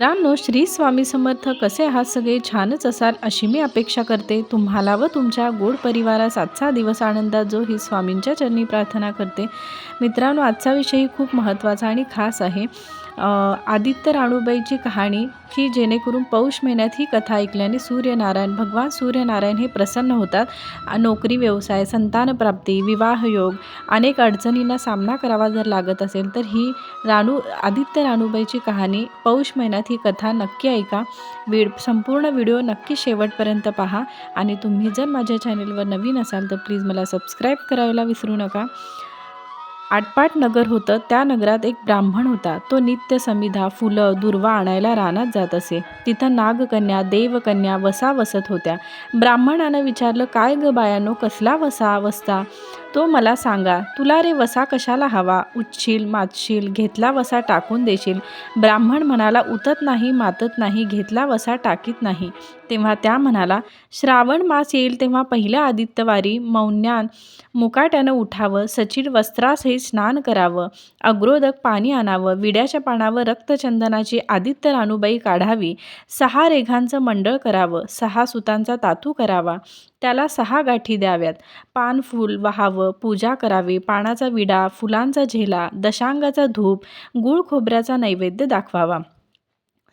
मित्रांनो श्री स्वामी समर्थ कसे आहात? सगळे छानच असाल अशी मी अपेक्षा करते. तुम्हाला व तुमच्या गोड परिवारास आजचा दिवस आनंदात जो ही स्वामींच्या चरणी प्रार्थना करते. मित्रांनो आजचा विषयही खूप महत्त्वाचा आणि खास आहे. आदित्य राणूबाईची कहाणी की जेणेकरून पौष महिन्यात ही कथा ऐकल्याने सूर्यनारायण भगवान सूर्यनारायण हे प्रसन्न होतात. नोकरी व्यवसाय संतानप्राप्ती विवाहयोग अनेक अडचणींना सामना करावा जर लागत असेल तर ही राणू आदित्य राणूबाईची कहाणी पौष महिन्यात ही कथा नक्की ऐका. वीड संपूर्ण व्हिडिओ नक्की शेवटपर्यंत पहा. आणि तुम्ही जर माझ्या चॅनेलवर नवीन असाल तर प्लीज मला सबस्क्राईब करायला विसरू नका. आटपाट नगर होतं त्या नगरात एक ब्राह्मण होता. तो नित्य समिधा फुलं दुर्वा आणायला रानात जात असे. तिथं नागकन्या देवकन्या वसा वसत होत्या. ब्राह्मणानं विचारलं काय ग बायानो कसला वसा वसता तो मला सांगा तुला रे वसा कशाला हवा? उच्छील मातशील घेतला वसा टाकून देशील. ब्राह्मण म्हणाला उतत नाही मातत नाही घेतला वसा टाकीत नाही. तेव्हा त्या म्हणाला श्रावण मास येईल तेव्हा पहिल्या आदित्यवारी मौन्यान मुकाट्यानं उठावं सचिन वस्त्रासहित स्नान करावं अग्रोदक पाणी आणावं विड्याच्या पानावर रक्तचंदनाची आदित्य राणूबाई काढावी सहा रेघांचं मंडळ करावं सहा सुतांचा तातू करावा त्याला सहा गाठी द्याव्यात. पान फूल वहावं पूजा करावी पानाचा विडा फुलांचा झेला दशांगाचा धूप गुळ खोबऱ्याचा नैवेद्य दाखवावा.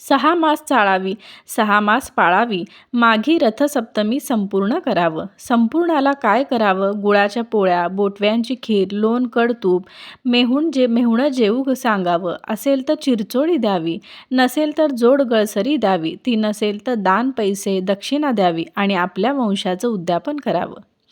सहा मास चाळावी सहा मास पाळावी माघी रथसप्तमी संपूर्ण करावं. संपूर्णाला काय करावं? गुळाच्या पोळ्या बोटव्यांची खीर लोण कडतूप मेहूण जे मेहुणं जेऊ सांगावं. असेल तर चिरचोळी द्यावी नसेल तर जोड गळसरी द्यावी ती नसेल तर दान पैसे दक्षिणा द्यावी आणि आपल्या वंशाचं उद्यापन करावं.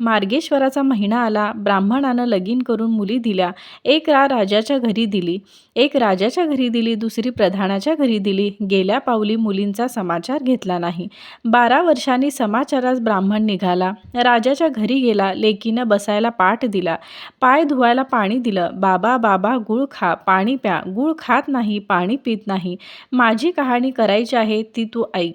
मार्गेश्वराचा महिना आला. ब्राह्मणानं लगीन करून मुली दिल्या. एक रा राजाच्या घरी दिली. एक राजाच्या घरी दिली दुसरी प्रधानाच्या घरी दिली. गेल्या पावली मुलींचा समाचार घेतला नाही. बारा वर्षांनी समाचारास ब्राह्मण निघाला. राजाच्या घरी गेला. लेकीनं बसायला पाठ दिला. पाय धुवायला पाणी दिलं. बाबा बाबा गुळ खा. पाणी प्या. गुळ खात नाही. पाणी पित नाही. माझी कहाणी करायची आहे ती तू ऐक.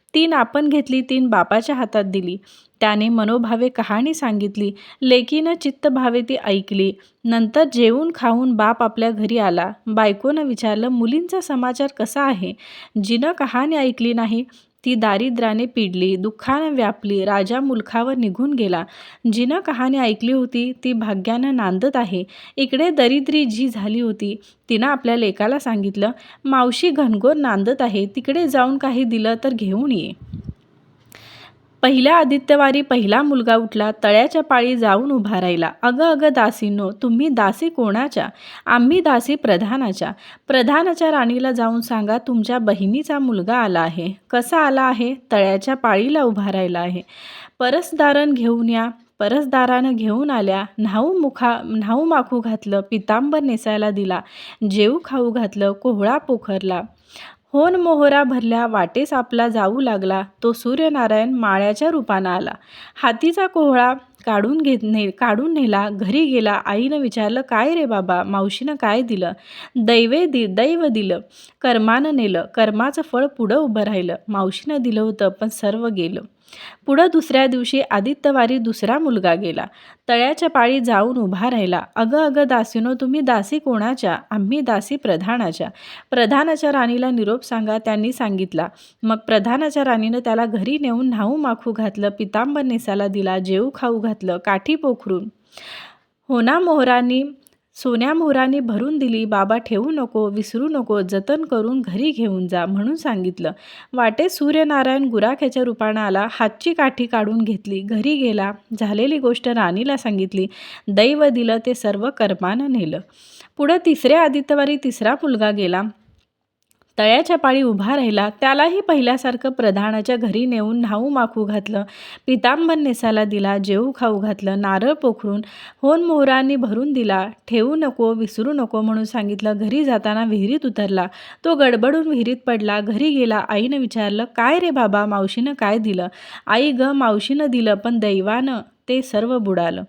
तीन आपण घेतली तीन बापाच्या हातात दिली. त्याने मनोभावे कहाणी सांगितली. लेकीनं चित्तभावे ती ऐकली. नंतर जेवून खाऊन बाप आपल्या घरी आला. बायकोनं विचारलं मुलींचा समाचार कसा आहे? जिनं कहाणी ऐकली नाही ती दारिद्र्याने पिडली दुःखानं व्यापली राजा मुलखावर निघून गेला. जिनं कहाणी ऐकली होती ती भाग्यानं नांदत आहे. इकडे दरिद्री जी झाली होती तिनं आपल्या लेकाला सांगितलं मावशी घनघोर नांदत आहे तिकडे जाऊन काही दिलं तर घेऊन ये. पहिल्या आदित्यवारी पहिला मुलगा उठला तळ्याच्या पाळी जाऊन उभा राहिला. अगं अगं दासीनो तुम्ही दासी कोणाच्या? आम्ही दासी प्रधानाच्या. प्रधानाच्या राणीला जाऊन सांगा तुमच्या बहिणीचा मुलगा आला आहे. कसा आला आहे? तळ्याच्या पाळीला उभा राहिला आहे. परसदारण घेऊन या. परसदारानं घेऊन आल्या. न्हाऊ मुखा न्हाऊ माखू घातलं पितांबर नेसायला दिला. जेऊ खाऊ घातलं कोहळा पोखरला. होन मोहरा भरल्या वाटेस आपला जाऊ लागला. तो सूर्यनारायण माळ्याच्या रूपानं आला. हातीचा कोहळा काढून घेत ने काढून नेला. घरी गेला. आईनं विचारलं काय रे बाबा? मावशीनं काय दिलं? दैवे दि दैव दिलं. कर्मानं नेलं. कर्माचं फळ पुढं उभं राहिलं. मावशीनं दिलं होतं पण सर्व गेलं. पुढं दुसऱ्या दिवशी आदित्यवारी दुसरा मुलगा गेला. तळ्याच्या पाळी जाऊन उभा राहिला. अगं अगं दासीनो तुम्ही दासी कोणाच्या? आम्ही दासी प्रधानाच्या. प्रधानाच्या राणीला निरोप सांगा त्यांनी सांगितला. मग प्रधानाच्या राणीनं त्याला घरी नेऊन न्हाऊ माखू घातलं पितांबर नेसाला दिला जेऊ खाऊ घातलं काठी पोखरून. होना मोहरांनी सोन्या मोहराने भरून दिली बाबा ठेवू नको विसरू नको जतन करून घरी घेऊन जा म्हणून सांगितलं. वाटे सूर्यनारायण गुराख्याच्या रूपानं आला हातची काठी काढून घेतली घरी गेला. झालेली गोष्ट राणीला सांगितली. दैव दिलं ते सर्व कर्मानं नेलं. पुढं तिसऱ्या आदित्यवारी तिसरा मुलगा गेला. तळ्याच्या पाळी उभा राहिला त्यालाही पहिल्यासारखं प्रधानाच्या घरी नेऊन न्हाऊ माखू घातलं. पितांबर नेसायला दिला जेऊ खाऊ घातलं नारळ पोखरून होन मोहरांनी भरून दिला ठेवू नको विसरू नको म्हणून सांगितलं घरी जाताना विहिरीत उतरला. तो गडबडून विहिरीत पडला घरी गेला आईनं विचारलं काय रे बाबा मावशीनं काय दिलं? आई ग मावशीनं दिलं पण दैवानं ते सर्व बुडालं.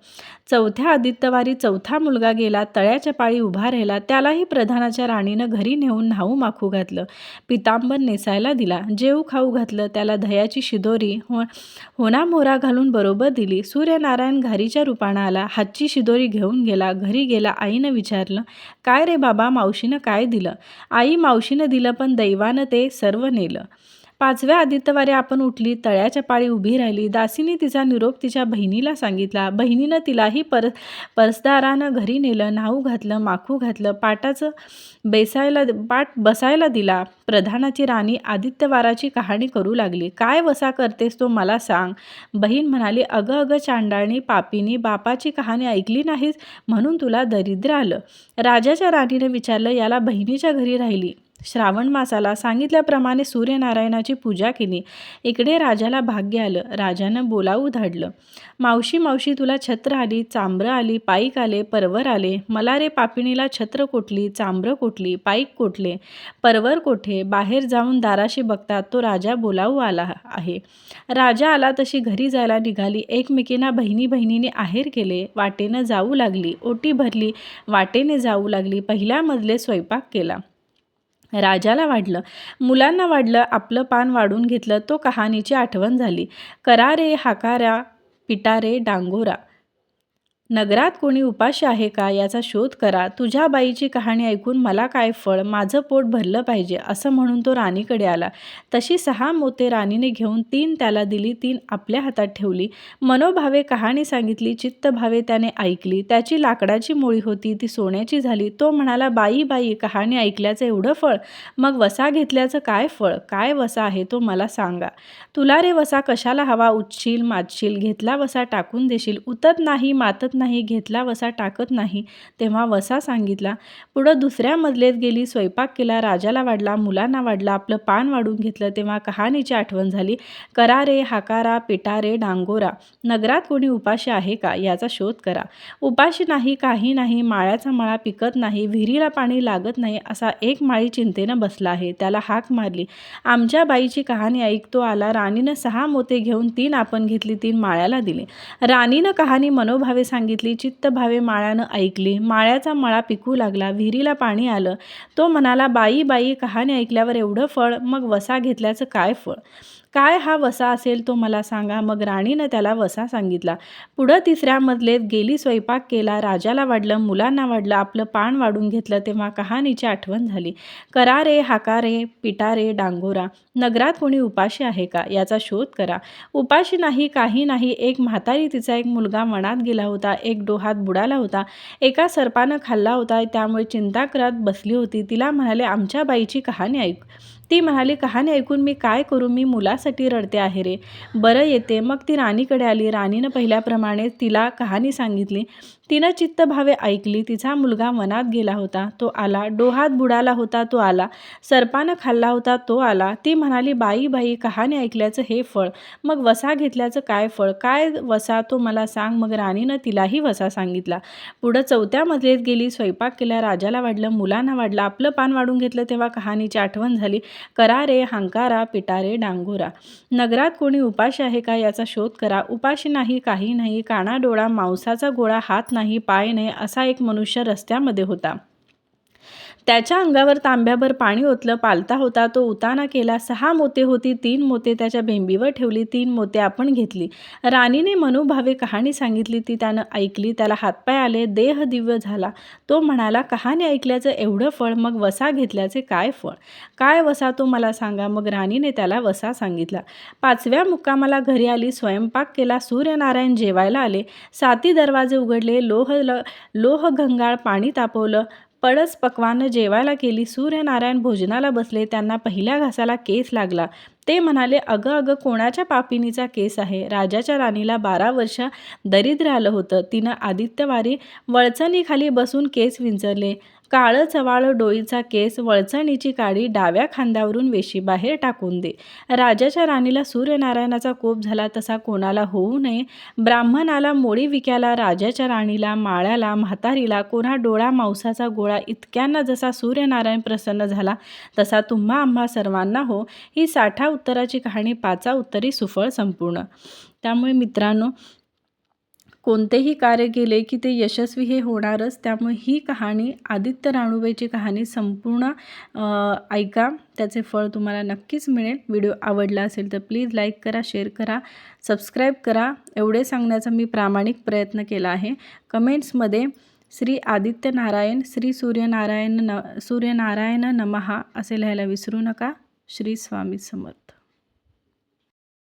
चौथ्या आदित्यवारी चौथा मुलगा गेला तळ्याच्या पाळी उभा राहिला त्यालाही प्रधानाच्या राणीनं घरी नेऊन न्हाऊ माखू घातलं. पितांबर नेसायला दिला जेऊ खाऊ घातलं त्याला दह्याची शिदोरी हो होना मोरा घालून बरोबर दिली. सूर्यनारायण घारीच्या रूपानं आला हातची शिदोरी घेऊन गेला घरी गेला आईनं विचारलं काय रे बाबा मावशीनं काय दिलं? आई मावशीनं दिलं पण दैवानं ते सर्व नेलं. पाचव्या आदित्यवारी आपण उठली तळ्याच्या पाळी उभी राहिली. दासीने तिचा निरोप तिच्या बहिणीला सांगितला. बहिणीनं तिलाही पर परसदारानं घरी नेलं नाऊ घातलं माखू घातलं पाटाचं बेसायला पाट बसायला दिला. प्रधानाची राणी आदित्यवाराची कहाणी करू लागली. काय वसा करतेस तो मला सांग. बहीण म्हणाली अगं अगं चांडाळणी पापीनी बापाची कहाणी ऐकली नाहीस म्हणून तुला दरिद्र आलं. राजाच्या राणीने विचारलं याला बहिणीच्या घरी राहिली? श्रावण मासाला सांगितल्याप्रमाणे सूर्यनारायणाची पूजा केली. इकडे राजाला भाग्य आलं. राजानं बोलावू धाडलं. मावशी मावशी तुला छत्र आली चांब्र आली पाईक आले परवर आले. मला रे पापिणीला छत्र कोटली चांब्र कोटली पाईक कोटले परवर कोठे? बाहेर जाऊन दाराशी बघतात तो राजा बोलावू आला आहे. राजा आला तशी घरी जायला निघाली. एकमेकींना बहिणी बहिणीने आहेर केले. वाटेनं जाऊ लागली. ओटी भरली. वाटेने जाऊ लागली. पहिल्या मजले स्वयंपाक केला. राजाला वाढलं. मुलांना वाढलं आपलं पान वाढून घेतलं तो कहाणीची आठवण झाली. करारे हाकारा पिटारे डांगोरा. नगरात कोणी उपाशी आहे का याचा शोध करा. तुझ्या बाईची कहाणी ऐकून मला काय फळ माझं पोट भरलं पाहिजे असं म्हणून तो राणीकडे आला. तशी सहा मोते राणीने घेऊन तीन त्याला दिली तीन आपल्या हातात ठेवली. मनोभावे कहाणी सांगितली चित्तभावे त्याने ऐकली. त्याची लाकडाची मोळी होती ती सोन्याची झाली. तो म्हणाला बाई बाई कहाणी ऐकल्याचं एवढं फळ? मग वसा घेतल्याचं काय फळ? काय वसा आहे तो मला सांगा. तुला रे वसा कशाला हवा? उच्शील मातशील घेतला वसा टाकून देशील. उतत नाही मातत नाही नाही घेतला वसा टाकत नाही. तेव्हा वसा सांगितला पुढं दुसऱ्या मजलेत गेली स्वयंपाक केला राजाला वाढला मुलांना वाढला आपलं पान वाढून घेतलं तेव्हा कहाणीची आठवण झाली करारे हाकारा पिटारे डांगोरा नगरात कोणी उपाशी आहे का याचा शोध करा. उपाशी नाही काही नाही माळ्याचा मळा पिकत नाही विहिरीला पाणी लागत नाही असा एक माळी चिंतेनं बसला आहे त्याला हाक मारली. आमच्या बाईची कहाणी ऐकतो आला राणीनं सहा मोते घेऊन तीन आपण घेतली तीन माळ्याला दिली. राणीनं कहाणी मनोभावे सांगितली तिथली चित्त भावे माळ्यानं ऐकली. माळ्याचा मळा पिकू लागला विहिरीला पाणी आलं. तो म्हणाला बाई बाई कहाणी ऐकल्यावर एवढं फळ मग वसा घेतल्याचं काय फळ? काय हा वसा असेल तो मला सांगा. मग राणीनं त्याला वसा सांगितला. पुढं तिसऱ्या मजलेत गेली स्वयंपाक केला राजाला वाढलं मुलांना वाढलं आपलं पान वाढून घेतलं तेव्हा कहाणीची आठवण झाली. करारे हाकारे पिटारे डांगोरा नगरात कोणी उपाशी आहे का याचा शोध करा. उपाशी नाही काही नाही एक म्हातारी तिचा एक मुलगा मनात गेला होता एक डोहात बुडाला होता एका सर्पानं खाल्ला होता त्यामुळे चिंता करत बसली होती तिला म्हणाले आमच्या बाईची कहाणी ऐक. ती म्हणाली कहाणी ऐकून मी काय करू? मी मुलासाठी रडते आहे रे. बरं येते. मग ती राणीकडे आली. राणीनं पहिल्याप्रमाणे तिला कहाणी सांगितली. तिनं चित्तभावे ऐकली. तिचा मुलगा मनात गेला होता. तो आला. डोहात बुडाला होता तो आला. सर्पानं खाल्ला होता तो आला. ती म्हणाली बाई बाई कहाणी ऐकल्याचं हे फळ. मग वसा घेतल्याचं काय फळ? काय वसा? तो मला सांग. मग राणीनं तिलाही वसा सांगितला. पुढं चौथ्या मजलेत गेली. स्वयंपाक केला. राजाला वाढलं. मुलांना वाढलं. आपलं पान वाढून घेतलं तेव्हा कहाणीची आठवण झाली. करारे हांकारा पिटारे डांगोरा. नगरात कोणी उपाश आहे का याचा शोध करा. उपाशी नाही काही नाही काना डोळा मांसाचा गोळा हात नाही पाय नाही असा एक मनुष्य रस्त्यामध्ये होता. त्याच्या अंगावर तांब्याभर पाणी ओतलं पालता होता तो उताना केला. सहा मोते होती तीन मोते त्याच्या भेंबीवर ठेवली तीन मोते आपण घेतली. राणीने मनोभावे कहाणी सांगितली ती त्यानं ऐकली त्याला हातपाय आले देह दिव्य झाला. तो म्हणाला कहाणी ऐकल्याचं एवढं फळ मग वसा घेतल्याचे काय फळ? काय वसा तो मला सांगा. मग राणीने त्याला वसा सांगितला. पाचव्या मुक्कामाला घरी आली स्वयंपाक केला सूर्यनारायण जेवायला आले. साती दरवाजे उघडले लोह ल लोह गंगाळ पाणी तापवलं. पळस पक्वानं जेवायला केली सूर्यनारायण भोजनाला बसले त्यांना पहिल्या घासाला केस लागला. ते म्हणाले अगं अगं कोणाच्या पापिनीचा केस आहे? राजाच्या राणीला बारा वर्ष दरिद्र आलं होतं. तिनं आदित्यवारी वळचणीखाली बसून केस विंचरले. काळं चवाळं डोईचा केस वळचणीची काडी डाव्या खांद्यावरून वेशी बाहेर टाकून दे. राजाच्या राणीला सूर्यनारायणाचा कोप झाला तसा कोणाला होऊ नये. ब्राह्मणाला मोळी विक्याला राजाच्या राणीला माळ्याला म्हातारीला कोणा डोळा मांसाचा गोळा इतक्यांना जसा सूर्यनारायण प्रसन्न झाला तसा तुम्हा आम्हा सर्वांना हो. ही साठा उत्तराची कहाणी पाचा उत्तरी सुफळ संपूर्ण. त्यामुळे मित्रांनो कोणतेही कार्य केले की ते यशस्वी हे होणारच. त्यामुळे ही कहाणी आदित्य राणूबाईची कहाणी संपूर्ण ऐका. त्याचे फळ तुम्हाला नक्कीच मिळेल. व्हिडिओ आवडला असेल तर प्लीज लाईक करा शेअर करा सबस्क्राईब करा. एवढे सांगण्याचा मी प्रामाणिक प्रयत्न केला आहे. कमेंट्समध्ये श्री आदित्य नारायण श्री सूर्यनारायण न सूर्यनारायण नमहा असे लिहायला विसरू नका. श्री स्वामी समर्थ.